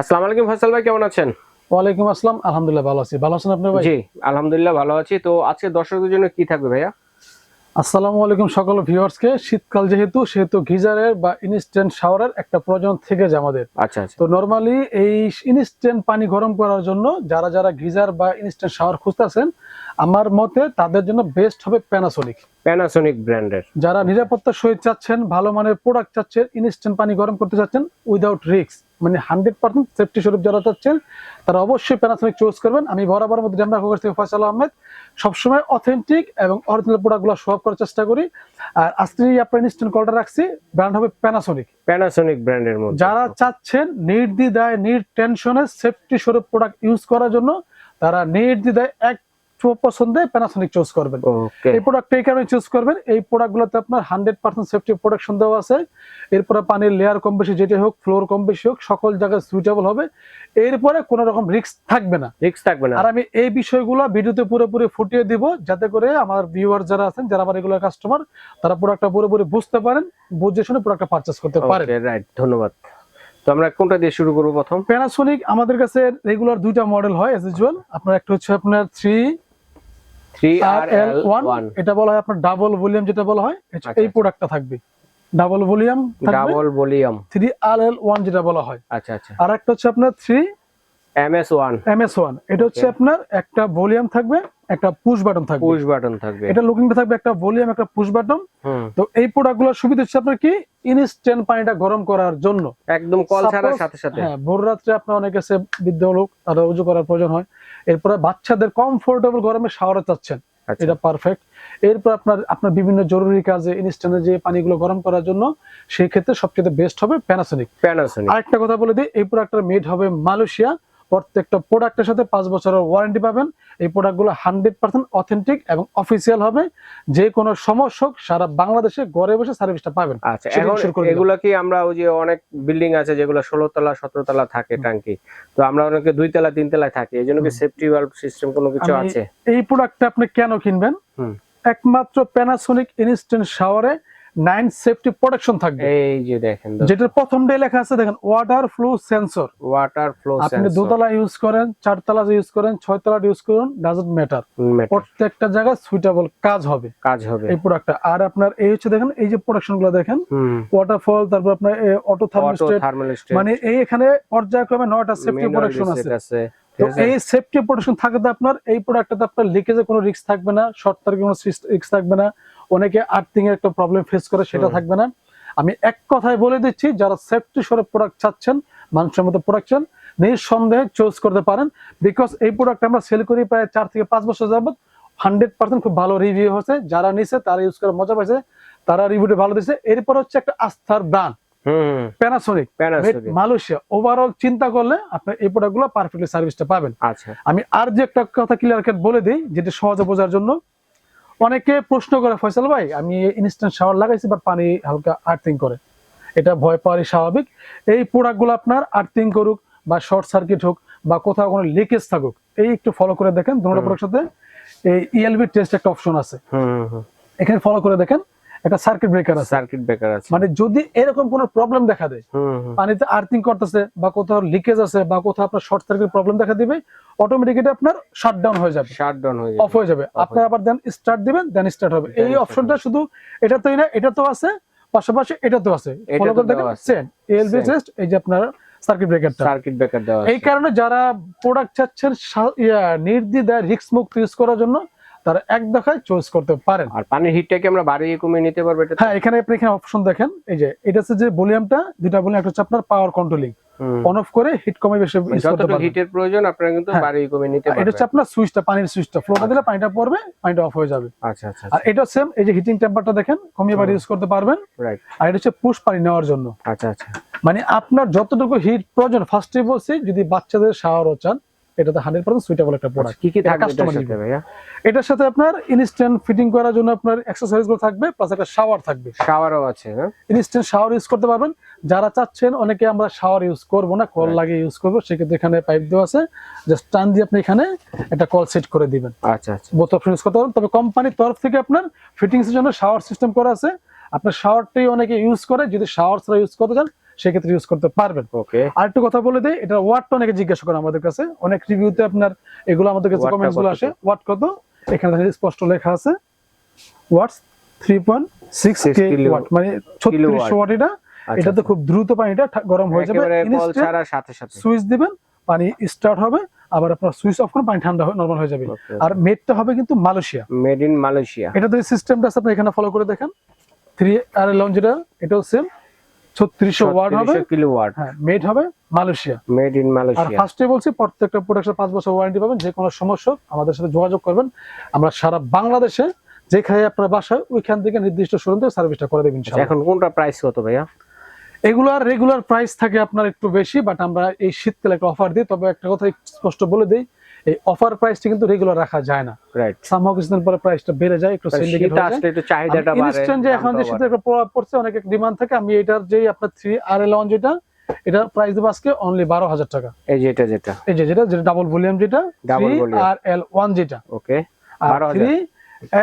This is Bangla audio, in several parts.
আসসালামু আলাইকুম ফয়সাল ভাই কেমন আছেন? ওয়ালাইকুম আসসালাম আলহামদুলিল্লাহ ভালো আছি। ভালো আছেন আপনি ভাই? জি আলহামদুলিল্লাহ ভালো আছি। তো আজকে দর্শকদের জন্য কি থাকবে ভাইয়া? আসসালামু আলাইকুম সকল ভিউয়ার্সকে। শীতকাল যেহেতু সেহেতু গিজারের বা ইনস্ট্যান্ট শাওয়ারের একটা প্রয়োজন থেকে যায় আমাদের। আচ্ছা আচ্ছা। তো নর্মালি এই ইনস্ট্যান্ট পানি গরম করার জন্য যারা যারা গিজার বা ইনস্ট্যান্ট শাওয়ার খুঁজতেছেন আমার মতে তাদের জন্য বেস্ট হবে প্যানাসোনিক প্যানাসোনিক ব্র্যান্ডের যারা নিরাপত্তা সহিত চাচ্ছেন ভালো মানের প্রোডাক্ট চাচ্ছেন ইনস্ট্যান্ট পানি গরম করতে চাচ্ছেন উইদাউট রিস্ক মানে হান্ড্রেড পার্সেন্ট সেফটি স্বরূপ যারা চাচ্ছেন তারা অবশ্যই প্যানাসোনিক চুজ করবেন। আমি বরাবর মধ্যে ডেমরা কোকার থেকে ফয়সাল আহমেদ। সবসময় অথেন্টিক এবং অরিজিনাল প্রোডাক্টগুলো শো অফ করার চেষ্টা করি। আর আজকে যে আপনার ইনস্ট্যান্ট কলটা রাখছি ব্র্যান্ড হবে প্যানাসোনিক প্যানাসোনিক ব্র্যান্ডের মধ্যে। যারা চাচ্ছেন নির্দ্বিধায় নির টেনশনে সেফটি স্বরূপ প্রোডাক্ট ইউজ করার জন্য তারা নির্দ্বিধায় এক পছন্দে প্যানাসোনিক চুজ করবেন। এই প্রোডাক্ট এই কারণে চুজ করবেন। এই প্রোডাক্টগুলোতে আপনার হান্ড্রেড পার্সেন্ট সেফটি প্রোটেকশন দেওয়া আছে। এরপরে পানির লেয়ার কম বেশি যেটা হোক ফ্লোর কম বেশি হোক সকল জায়গায় সুইটেবল হবে। এরপরে কোনো রকম রিস্ক থাকবে না। রিস্ক থাকবে না। আর আমি এই বিষয়গুলো ভিডিওতে পুরোপুরি ফুটিয়ে দিব যাতে করে আমার ভিউয়ার যারা আছেন যারা আমার রেগুলার কাস্টমার তারা প্রোডাক্টটা পুরোপুরি বুঝতে পারেন বুঝে শুনে প্রোডাক্টটা পারচেস করতে পারেন। রাইট ধন্যবাদ। তো আমরা কোনটা দিয়ে শুরু করব প্রথম? প্যানাসোনিক আমাদের কাছে রেগুলার দুইটা মডেল হয় এজ ইউজুয়াল আপনার একটা হচ্ছে আপনার থ্রি 3 আর এল ওয়ান এটা বলা হয় আপনার ডাবল ভলিউম যেটা বলা হয় এই আচ্ছা, প্রোডাক্টটা থাকবে। Double volume double volume three R L one যেটা বলা হয়। আচ্ছা আচ্ছা। আর একটা হচ্ছে আপনার three MS1 M S one এটা হচ্ছে আপনার একটা ভলিউম থাকবে একটা পুশ বাটন থাকবে। পুশ বাটন থাকবে। এটা লুকিংটা থাকবে একটা ভলিউম একটা পুশ বাটন তো এই প্রোডাক্টগুলোর সুবিধা হচ্ছে আপনার কি? ইনস্ট্যান্ট পানিটা গরম করার জন্য। একদম কল ছাড়ার সাথে সাথে। হ্যাঁ ভোর রাত্রে আপনার অনেক বৃদ্ধ লোক তারা উজু করার প্রয়োজন হয়। এরপরে বাচ্চাদের কমফোর্টেবল গরমে শাওয়ারে চাচ্ছেন। আচ্ছা। এটা পারফেক্ট এরপর আপনার আপনার বিভিন্ন জরুরি কাজে ইনস্ট্যান্টে যে পানিগুলো গরম করার জন্য সেই ক্ষেত্রে সবচেয়ে বেস্ট হবে প্যানাসোনিক প্যানাসোনিক আরেকটা কথা বলে দিই এই প্রোডাক্টটা মেড হবে মালয়েশিয়া। প্রত্যেকটা প্রোডাক্টের সাথে পাঁচ বছরের ওয়ারেন্টি পাবেন। এই প্রোডাক্টগুলো হান্ড্রেড পার্সেন্ট অথেন্টিক এবং অফিসিয়াল হবে। যে কোনো সমস্যা হোক সারা বাংলাদেশে ঘরে বসে সার্ভিসটা পাবেন। আচ্ছা। এগুলা কি আমরা ওই যে অনেক বিল্ডিং আছে যেগুলো ষোলো তলা সতেরো তলা থাকে ট্যাঙ্কি। তো আমরা অনেকে দুই তলা তিন তলায় থাকি। এই জন্য কি সেফটি ভালভ সিস্টেম কোনো কিছু আছে? এই প্রোডাক্টটা আপনি কেন কিনবেন। একমাত্র প্যানাসোনিক ইনস্ট্যান্ট শাওয়ারে নাইন সেফটি প্রোটেকশন থাকবে। এই যে দেখেন যেটার প্রথম ডে লেখা আছে দেখেন water flow sensor water flow আপনি দোতলা ইউজ করেন চারতলা ইউজ করেন ছয় তলা ইউজ করেন ডাজন্ট ম্যাটার প্রত্যেকটা জায়গায় সুইটেবল কাজ হবে। কাজ হবে। এই প্রোডাক্টটা আর আপনার এই হচ্ছে দেখেন এই যে প্রোডাকশনগুলো দেখেন ওয়াটারফল তারপর আপনার অটো থার্মোস্টেট মানে এই এখানে পর্যায়ক্রমে নয়টা সেফটি প্রোডাকশন আছে। আছে। তো এই সেফটি প্রোটেকশন থাকাতে আপনার এই প্রোডাক্টটাতে আপনার লিকেজে কোনো রিস্ক থাকবে না শর্ট সার্কিট কোনো রিস্ক থাকবে না। অনেকে আর্থিং এর একটা প্রবলেম ফেস করে সেটা থাকবে না। আমি এক কথায় বলে দিচ্ছি যারা সেফটি স্বরূপ প্রোডাক্ট চাচ্ছেন মানুষের মতো প্রোডাকশন নিঃসন্দেহে চুজ করতে পারেন। বিকজ এই প্রোডাক্ট আমরা সেল করি প্রায় চার থেকে পাঁচ বছর যাবত হান্ড্রেড পার্সেন্ট খুব ভালো রিভিউ হয়েছে। যারা নিছে তারা ইউজ করে মজা পাইছে তারা রিভিউটা ভালো দিচ্ছে এরপর হচ্ছে একটা আস্থার brand Panasonic Panasonic Malaysia overall চিন্তা করলে আপনি এই প্রোডাক্টগুলো পারফেক্টলি সার্ভিসটা পাবেন। আচ্ছা। আমি আর যে একটা কথা ক্লিয়ার কাট বলে দিই যেটা সহজে বোঝার জন্য অনেকে প্রশ্ন করে ফয়সাল ভাই আমি ইনস্ট্যান্ট শাওয়ার লাগাইছি বাট পানি হালকা আর্থিং করে। এটা ভয় পাওয়ারই স্বাভাবিক। এই প্রোডাক্টগুলো আপনার আর্থিং করুক বা শর্ট সার্কিট হোক বা কোথাও কোনো লিকেজ থাকুক এই একটু ফলো করে দেখেন। দুটো হুম। প্রোডাক্ট সাথে। এই ইএলবি টেস্ট একটা অপশন আছে। এখানে ফলো করে দেখেন। একটা সার্কিট ব্রেকার আছে। সার্কিট ব্রেকার আছে। মানে যদি এরকম কোনো প্রবলেম দেখা দেয় পানিতে আর্থিং করতেছে বা কোথাও লিকেজ আছে বা কোথাও আপনার শর্ট সার্কিট প্রবলেম দেখা দিবে অটোমেটিক এটা আপনার শাটডাউন হয়ে যাবে। শাটডাউন হয়ে যাবে। অফ হয়ে যাবে। আপনার আবার দেন স্টার্ট দিবেন দেন স্টার্ট হবে। এই অপশনটা শুধু এটা তোই না এটা তো আছে পাশাপাশি এটা তো আছে। এটা ফলো তো করে দেখেন সেম এলবি টেস্ট এই যে আপনার সার্কিট ব্রেকারটা সার্কিট ব্রেকার দেওয়া এই কারণে যারা প্রোডাক্ট চাচ্ছেন নির্দ্বিধায় রিস্ক মুক্ত ইউজ করার জন্য তারা এক দেখায় চয়েস করতে পারেন। আর পানির হিটটাকে আমরা বাড়িয়ে কমিয়ে নিতে পারব এটা হ্যাঁ এখানে আপনি এখানে অপশন দেখেন এই যে এটা হচ্ছে যে ভলিউমটা দুইটা ভলিউম একটা হচ্ছে আপনার পাওয়ার কন্ট্রোলিং অন অফ করে হিট কমে বেশি করতে পারবেন। হিটের প্রয়োজন আপনারা কিন্তু হ্যাঁ। বাড়িয়ে কমিয়ে নিতে আর এটা হচ্ছে আপনার সুইচটা পানির সুইচটা ফ্লোটা দিলে পানিটা পড়বে পানিটা অফ হয়ে যাবে। আচ্ছা আচ্ছা আর এটা সেম এই যে হিটিং টেম্পারটা দেখেন কমিয়ে বাড়ি ইউজ করতে পারবেন। রাইট আর এটা হচ্ছে পুশ পানি নেওয়ার জন্য। আচ্ছা আচ্ছা। মানে আপনার যতটুকু হিট প্রয়োজন ফার্স্টে বলছি যদি বাচ্চাদের শাওয়ারও চান এটাতে হান্ড্রেড পার্সেন্ট সুইটেবল একটা প্রোডাক্ট কি কি এটা থাকবে এটার সাথে দিবে। ভাইয়া? এটার সাথে আপনার ইনস্ট্যান্ট ফিটিং করার জন্য আপনার এক্সারসাইজগুলো থাকবে প্লাস একটা শাওয়ার থাকবে। শাওয়ারও আছে ইনস্ট্যান্ট শাওয়ার ইউজ করতে পারবেন। যারা চাচ্ছেন অনেকে আমরা শাওয়ার ইউজ করব না কল. লাগিয়ে ইউজ করব সেক্ষেত্রে এখানে পাইপ দেওয়া আছে। জাস্ট টান দিয়ে আপনি এখানে একটা কল সেট করে দিবেন। আচ্ছা আচ্ছা। বোথ অপশন ইউজ করতে পারবেন। তবে কোম্পানির তরফ থেকে আপনার ফিটিংস এর জন্য শাওয়ার সিস্টেম করা আছে। আপনার শাওয়ারটাই অনেকে ইউজ করে। যদি শাওয়ার ছাড়া ইউজ করতে চান সেক্ষেত্রে ইউজ করতে পারবেন। ওকে আরেকটু কথা বলে দেই এটা ওয়াটটা অনেকে জিজ্ঞাসা করে আমাদের কাছে। অনেক রিভিউতে আপনার এগুলো আমাদের কাছে Watt টা কমেন্টসগুলো আসে। ওয়াট কত? এখানে স্পষ্ট লেখা আছে। Watts three point six. Watt মানে ছত্রিশশো ওয়াট এটা। এটাতে খুব দ্রুত পানিটা গরম হয়ে যাবে। আচ্ছা, সাথে সাথে। সুইচ দিবেন পানি স্টার্ট হবে আবার আপনার সুইচ অফ করুন পানি ঠান্ডা নর্মাল হয়ে যাবে। আর মেডটা হবে কিন্তু মালয়েশিয়া মেড ইন মালয়েশিয়া এটা তো সিস্টেমটা আছে আপনি এখানে ফলো করে দেখেন। থ্রি আর লঞ্চ যেটা এটাও সেম ওয়াট হবে? কিলোওয়াট। হ্যাঁ মেড হবে? মালয়েশিয়া। মেড ইন আর মালয়েশিয়া ফার্স্টে বলছি প্রত্যেকটা প্রোডাক্টের পাঁচ বছর ওয়ারেন্টি পাবেন যে কোনো সমস্যা আমাদের সাথে যোগাযোগ করবেন। আমরা সারা বাংলাদেশে যেখানে আপনার বাসায় ওইখান থেকে নির্দিষ্ট শোরুম থেকে সার্ভিসটা করে দেবেন এখন কোনটা প্রাইস কত ভাইয়া? এগুলার রেগুলার প্রাইস থাকে আপনার একটু বেশি বাট আমরা এই শীতকালে একটা অফার দিই। তবে একটা কথা স্পষ্ট বলে দিই এই অফার প্রাইসটা কিন্তু রেগুলার রাখা যায় না। রাইট সামহাও কিছুদিন পরে প্রাইসটা বেড়ে যায় একটু সিন্ডিকেট হয়ে যায়। আসলে একটু চাহিদাটা বাড়ে ইনস্ট্যান্ট যে এখন যে শীতের একটা প্রভাব পড়ছে অনেক ডিমান্ড থাকে আমি এটার যেই আপনার থ্রি আর এল যেটা এটা প্রাইস দেবো আজকে অনলি বারো হাজার টাকা। এই যে এটা যেটা। এই যে যেটা যেটা ডাবল ভলিউম যেটা ডাবল ভলিউম আর এল ওয়ান যেটা। ওকে আর 12,000 থ্রি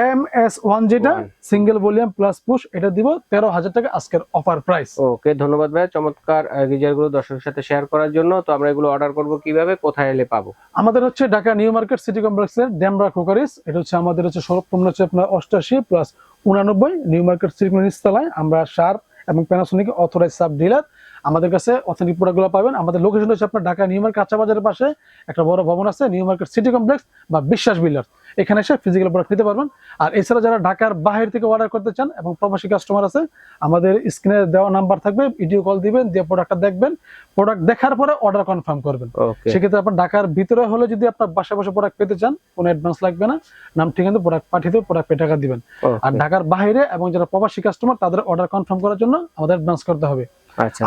এম এস ওয়ান যেটা। সিঙ্গেল ভলিউম প্লাস পুশ এটা দিব তেরো হাজার টাকা আজকের অফার প্রাইস ওকে ধন্যবাদ ভাই। চমৎকার গিজারগুলো দর্শকের সাথে শেয়ার করার জন্য। তো আমরা এগুলো অর্ডার করব কীভাবে কোথায় এলে পাবো? আমাদের হচ্ছে ঢাকা নিউ মার্কেট সিটি কমপ্লেক্সের কুকারিস এটা হচ্ছে আমাদের হচ্ছে সর্বপ্রম হচ্ছে আপনার অষ্টাশি প্লাস উনানব্বই। নিউ মার্কেট সিটি নিচতলায় আমরা সার এবং প্যানাসোনিক অথরাইজ সাব ডিলার আমাদের কাছে অথেন্টিক প্রোডাক্টগুলো পাবেন। আমাদের লোকেশন হচ্ছে আপনার ঢাকা নিউ মার্কেট কাঁচা বাজারের পাশে। একটা বড় ভবন আছে নিউ মার্কেট সিটি কমপ্লেক্স বা বিশ্বাস বিল্ডার্স। এখানে এসে ফিজিক্যাল প্রোডাক্ট নিতে পারবেন। আর এছাড়া যারা ঢাকার বাহির থেকে অর্ডার করতে চান এবং প্রবাসী কাস্টমার আছে আমাদের স্ক্রিনে দেওয়া নাম্বার থাকবে ভিডিও কল দিবেন দিয়ে প্রোডাক্টটা দেখবেন। প্রোডাক্ট দেখার পরে অর্ডার কনফার্ম করবেন। সেক্ষেত্রে আপনার ঢাকার ভিতরে হলে যদি আপনার বাসা বসে প্রোডাক্ট পেতে চান কোনো অ্যাডভান্স লাগবে না। নাম ঠিকানা প্রোডাক্ট পাঠিয়ে দেবে প্রোডাক্ট পে টাকা দিবেন। আর ঢাকার বাইরে এবং যারা প্রবাসী কাস্টমার তাদের অর্ডার কনফার্ম করার জন্য আমাদের অ্যাডভান্স করতে হবে।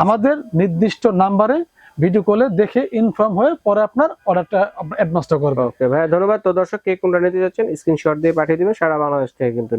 আমাদের নির্দিষ্ট নাম্বারে ভিডিও কলে দেখে ইনফর্ম হয়ে পরে আপনার অর্ডারটা অ্যাডভান্সটা করবে। ওকে ভাই ধন্যবাদ। তো দর্শক কে কোনটা নিতে যাচ্ছেন স্ক্রিনশট দিয়ে পাঠিয়ে দিবেন। সারা বাংলাদেশ থেকে কিন্তু